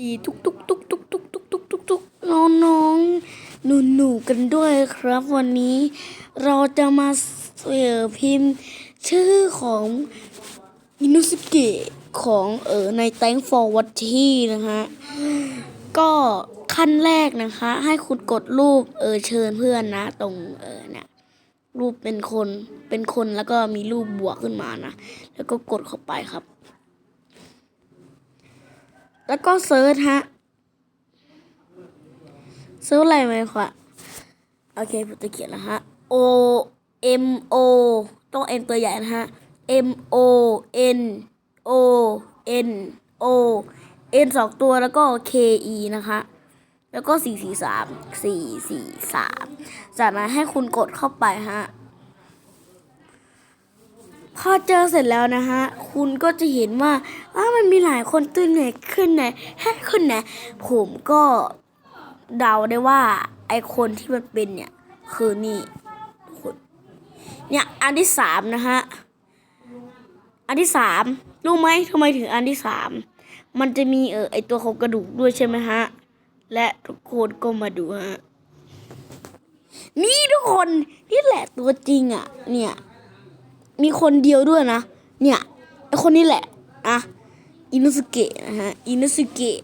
ดีทุกทุกทุกทุกทุกทุกทุกทุกทุกน้องน้องหนูหนูกันด้วยครับ วันนี้เราจะมาเอ่อพิมพ์ ชื่อของอินุสเกะของเออใน Thank for What He นะฮะก็ขั้นแรกนะคะ ให้คุณกดรูปเออเชิญเพื่อนนะ ตรงเออเนี่ยรูปเป็นคนเป็นคนแล้วก็มีรูปบวกขึ้นมานะ แล้วก็กดเข้าไปครับ แล้วก็เซิร์ชฮะเซิร์ชอะไรไหมคะโอเคผมจะเขียนแล้วฮะ O M O ต้อง N ตัวใหญ่นะฮะ M O N O N O N สองตัวแล้วก็ K E นะคะแล้วก็สี่สี่สามสี่สี่สามจากนั้นให้คุณกดเข้าไปฮะ อเจอเสร็จแล้วนะฮะ คุณก็จะเห็นว่าอ้ามันมีหลายคนตื่นไหนขึ้นไหนให้ขึ้นไหนผมก็เดาได้ว่า ไอคนที่มันเป็นเนี่ย คือนี่คนเนี่ยอันที่สามนะฮะ อันที่สามรู้ไหมทำไมถึงอันที่สามมันจะมีเออไอตัวโครงกระดูกด้วยใช่ไหมฮะ และทุกคนก็มาดูฮะนี่ทุกคนนี่แหละตัวจริงอะ เนี่ย มีคนเดียวด้วยนะ เนี่ยไอคนนี้แหละอะอินุสุเกะนะฮะอินุสุเกะ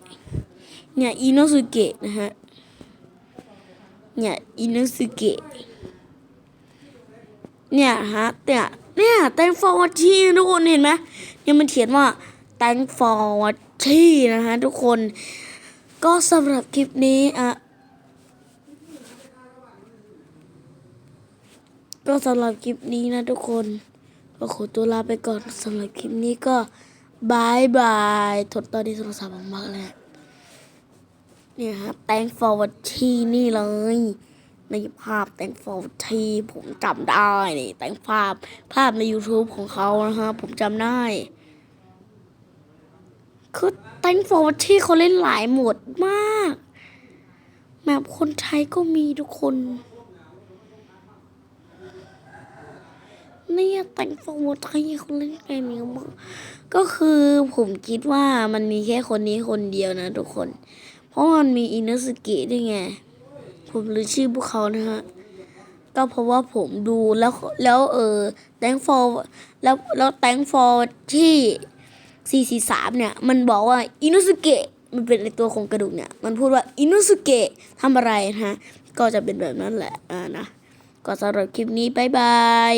เนี่ยอินุสุเกะนะฮะเนี่ยอินุสุเกะเนี่ยฮะเนี่ยเนี่ย thank for watching ทุกคนเห็นไหมเนี่ยมันเขียนว่า thank for watching นะฮะทุกคนก็สำหรับคลิปนี้อะก็สำหรับคลิปนี้นะทุกคน ก็ขอตัวลาไปก่อนสำหรับคลิปนี้ก็บายบายทดตอนนี้โทรศัพท์มากๆแล้วเนี่ยครับ thank for what ที่นี่เลย ในภาพ thank for what ที่ผมจำได้นี่ thank ภาพภาพใน YouTube ของเขานะฮะผมจำได้คือ thank for what ที่เขาเล่นหลายโหมดมากแบบคนไทยก็มีทุกคน เนี่ย แต่งโฟร์ไทยเขาเล่นเกมนี้มาก็คือผมคิดว่ามันมีแค่คนนี้คนเดียวนะทุกคน เพราะมันมีอิน u สกะด้วยไง ผมรู้ชื่อพวกเขานะฮะ ก็เพราะว่าผมดูแล้วแล้วเออแตงฟอร์แล้วแล้วแตงฟอร์ที่ 443 เนี่ย มันบอกว่าอินุสเกะมันเป็นในตัวของกระดูกเนี่ย มันพูดว่าอินุสเกะทำอะไรนะฮะก็จะเป็นแบบนั้นแหละ อ่านะ ก็สำหรับคลิปนี้ บ๊ายบาย